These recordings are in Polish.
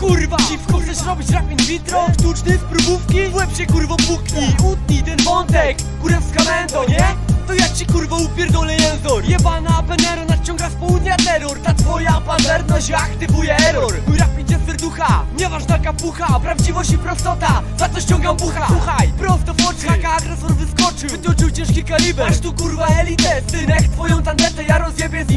Dziwko, chcesz robić rap in vitro? Sztuczny z próbówki? W łeb się kurwo puknij. Utnij ten wątek, kurewska mendo, nie? To ja ci kurwo upierdolę jęzor Jebana Benero nadciąga z południa terror. Ta twoja pazerność aktywuje error. Mój rap idzie z serducha, nieważna kapucha Prawdziwość i prostota, za to ściągam bucha. Słuchaj, prosto w oczy, haka agresor wyskoczył. Wytoczył ciężki kaliber, masz tu kurwa elitę Synek, twoją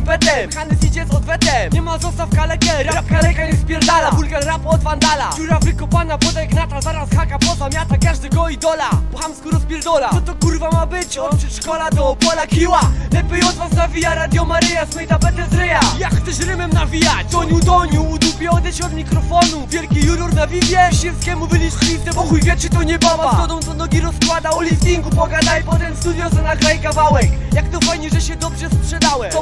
impetem Hanys idzie z odwetem, nie ma zostaw kalekę Rap kaleka nie spierdala, wulgar rap od wandala. Dziura wykopana pod egnata, zaraz haka pozamiata Każdego idola, po chamsku rozpierdola. Co to kurwa ma być? Od przedszkola do pola kiła. Lepiej od was nawija Radio Maryja, smyj tapetę z ryja. Jak chcesz rymem nawijać? Doniu, doniu, udupię odejdź od mikrofonu. Wielki juror na wiwie, Siewskiemu wylisz listę Bo chuj wie czy to nie baba. Zgodą co nogi rozkłada, o listingu pogadaj. Potem studio za nagraj kawałek. Jak to fajnie, że się dobrze sprzedałem. To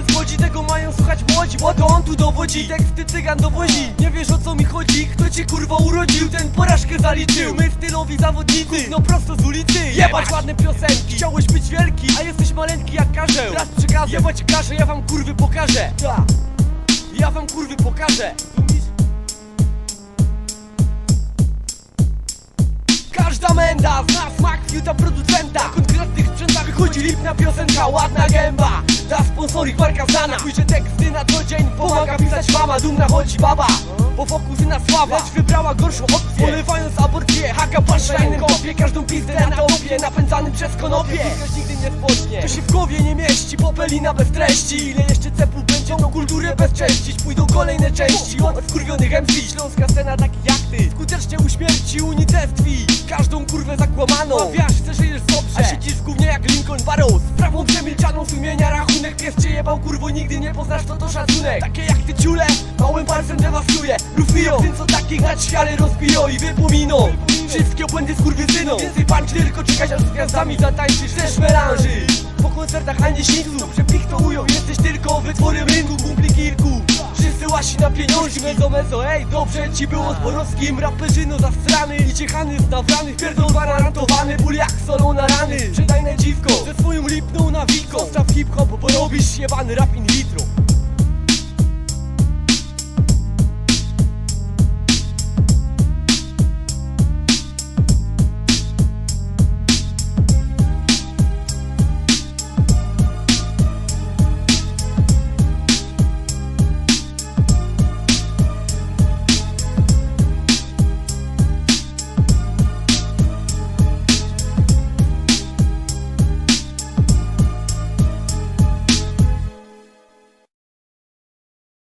ci nie zgodzi, tego mają słuchać młodzi Bo to on tu dowodzi, teksty cygan dowozi Nie wiesz o co mi chodzi, kto cię kurwa urodził Ten porażkę zaliczył, my stylowi zawodnicy No prosto z ulicy, jebać ładne piosenki Chciałeś być wielki, a jesteś maleńki jak karzeł. Raz przekażę, jebać każe, ja wam kurwy pokażę. Ta. Ja wam kurwy pokażę Każda menda. Zna smak fiuta producenta. Na konkretnych sprzętach wychodzi lipna piosenka Ładna gęba, dla sponsorik marka znana. Chuj, teksty na co dzień pomaga pisać mama. Dumna chodzi baba, bo wokół syna sława. Lecz wybrała gorszą opcję, polewając aborcję Haka innym kopie, każdą pizdę na topie Napędzany przez konopie, Wilgoć nigdy nie spodnie To się w głowie nie mieści, popelina bez treści. Ile jeszcze cepu będzie, tą kulturę bezcześcić Pójdą kolejne części. Od wkurwionych MC Śląska scena takich jak ty. Skutecznie uśmierci unicestwi Każdą kurwę zakłamaną. Mawiasz, chcesz żyjesz dobrze A siedzisz w gównie jak Lincoln Barrows. Sprawą przemilczaną sumienia rachunek. Pies cię jebał kurwo, nigdy nie poznasz to to szacunek. Takie jak ty ciule, małym palcem dewastuje. Rufio, tym co takich na świale rozbiją i wypominą Wszystkie obłędy skurwysyną. Więcej pancz, tylko czekać aż z gwiazdami zatańczysz Też melanży. Po koncertach ani śniegu Dobrze pichtołują, jesteś tylko wytworem rynku Kumpli kilku. Wszyscy łasi na pieniążki Mezo, mezo, ej, dobrze ci było z Borowskim Raperzyno zastrany i ciechany z nawranych Pierdol gwarantowany, ból jak solą na rany. Przedajne dziwko, ze swoją lipną nawiką Zostaw hip-hop, bo robisz jebany rap in vitro